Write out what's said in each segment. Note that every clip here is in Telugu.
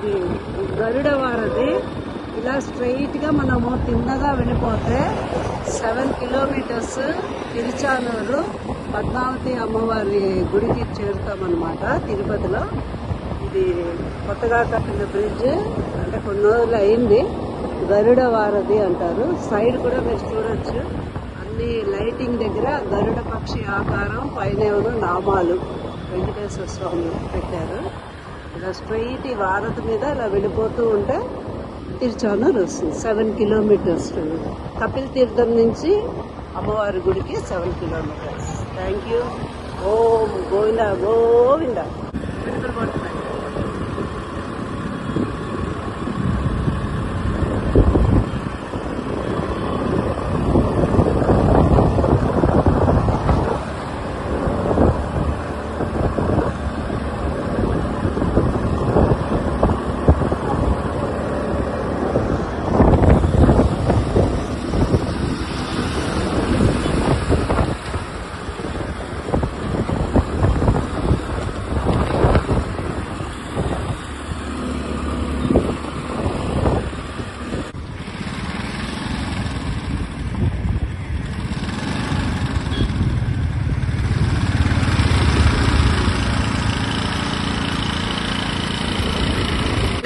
ఇది గరుడ వారది ఇలా స్ట్రైట్గా మనము తిన్నగా వెళ్ళిపోతే సెవెన్ కిలోమీటర్స్ తిరుచానూరు పద్మావతి అమ్మవారి గుడికి చేరుతామన్నమాట తిరుపతిలో. ఇది కొత్తగా కట్టిన బ్రిడ్జ్ అంటే కొన్ని రోజులు అయింది. గరుడ వారధి అంటారు. సైడ్ కూడా మీరు చూడొచ్చు. అన్ని లైటింగ్ దగ్గర గరుడ పక్షి ఆకారం పైన ఏమో నామాలు. వెంకటేశ్వర స్వామి పెట్టారు. ఇలా స్ట్రైట్ ఈ వారధి మీద ఇలా వెళ్ళిపోతూ ఉంటే తిరుచానూరు వస్తుంది సెవెన్ కిలోమీటర్స్ కపిల్ తీర్థం నుంచి అమ్మవారి గుడికి సెవెన్ కిలోమీటర్స్ థ్యాంక్ యూ ఓం గోవింద గోవింద.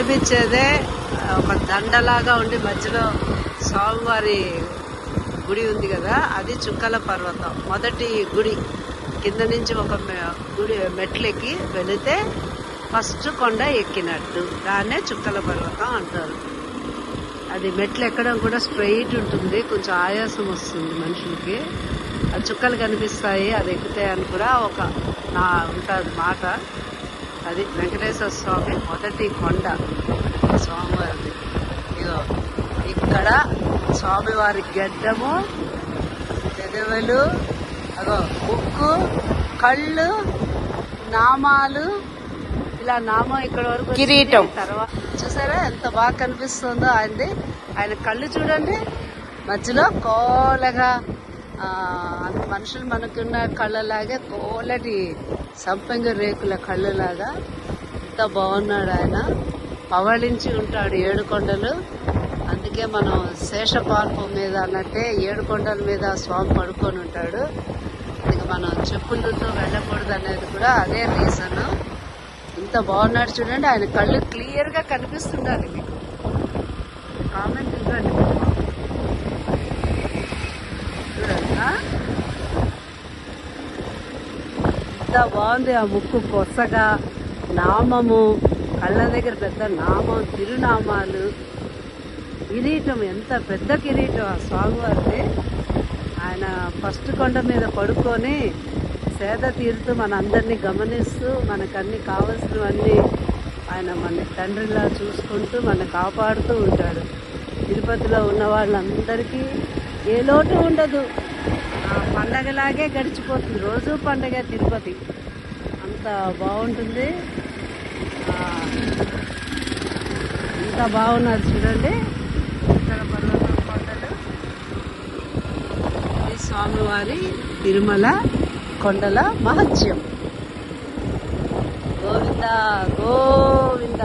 కనిపించేదే ఒక దండలాగా ఉండి మధ్యలో స్వామివారి గుడి ఉంది కదా అది చుక్కల పర్వతం. మొదటి గుడి. కింద నుంచి ఒక మె- గుడి మెట్లెక్కి వెళితే ఫస్ట్ కొండ ఎక్కినట్టు. దాన్నే చుక్కల పర్వతం అంటారు. అది మెట్లు ఎక్కడం కూడా స్ట్రైట్ ఉంటుంది కొంచెం ఆయాసం వస్తుంది మనుషులకి. ఆ చుక్కలు కనిపిస్తాయి అది ఎక్కుతాయని కూడా ఒక నా ఉంటుంది మాట. అది వెంకటేశ్వర స్వామి మొదటి కొండ స్వామివారిది ఇదో ఇక్కడ స్వామివారి గడ్డము పెదవులు అగో ముక్కు కళ్ళు నామాలు ఇలా నామం ఇక్కడ వరకు. కిరీటం. తర్వాత చూసారా ఎంత బాగా కనిపిస్తుందో ఆయనది ఆయన కళ్ళు చూడండి మధ్యలో కోలగా మనుషులు మనకున్న కళ్ళలాగే కోలటి సంపంగి రేకుల కళ్ళలాగా ఎంత బాగున్నాడు ఆయన. పవళించి ఉంటాడు ఏడు కొండలు. అందుకే మనం శేషపాల్పం మీద అన్నట్టే ఏడు కొండల మీద స్వామి పడుకొని ఉంటాడు. అందుకే మనం చెప్పులతో వెళ్ళకూడదు అనేది కూడా అదే రీజన్. ఇంత బాగున్నాడు చూడండి ఆయన కళ్ళు క్లియర్గా కనిపిస్తుండాలి మీకు. కామెంట్ ఇవ్వండి చూడండి ఆ? ఎంత బాగుంది ఆ ముక్కు కొసగా నామము కళ్ళ దగ్గర పెద్ద నామం తిరునామాలు. కిరీటం ఎంత పెద్ద కిరీటం ఆ స్వామివారిది. ఆయన ఫస్ట్ కొండ మీద పడుకొని సేద తీరుతూ మనందరినీ గమనిస్తూ మనకు అన్ని కావలసినవన్నీ ఆయన మన తండ్రిలా చూసుకుంటూ మన కాపాడుతూ ఉంటాడు. తిరుపతిలో ఉన్న వాళ్ళందరికీ ఏ లోటు ఉండదు. పండగలాగే గడిచిపోతుంది. రోజు పండగ తిరుపతి. అంత బాగుంటుంది. ఇంత ఎంత బాగున్నారు చూడండి. ఇక్కడ పర్వతం కొండలు. ఇది స్వామివారి తిరుమల కొండల మహత్యం. గోవింద గోవింద.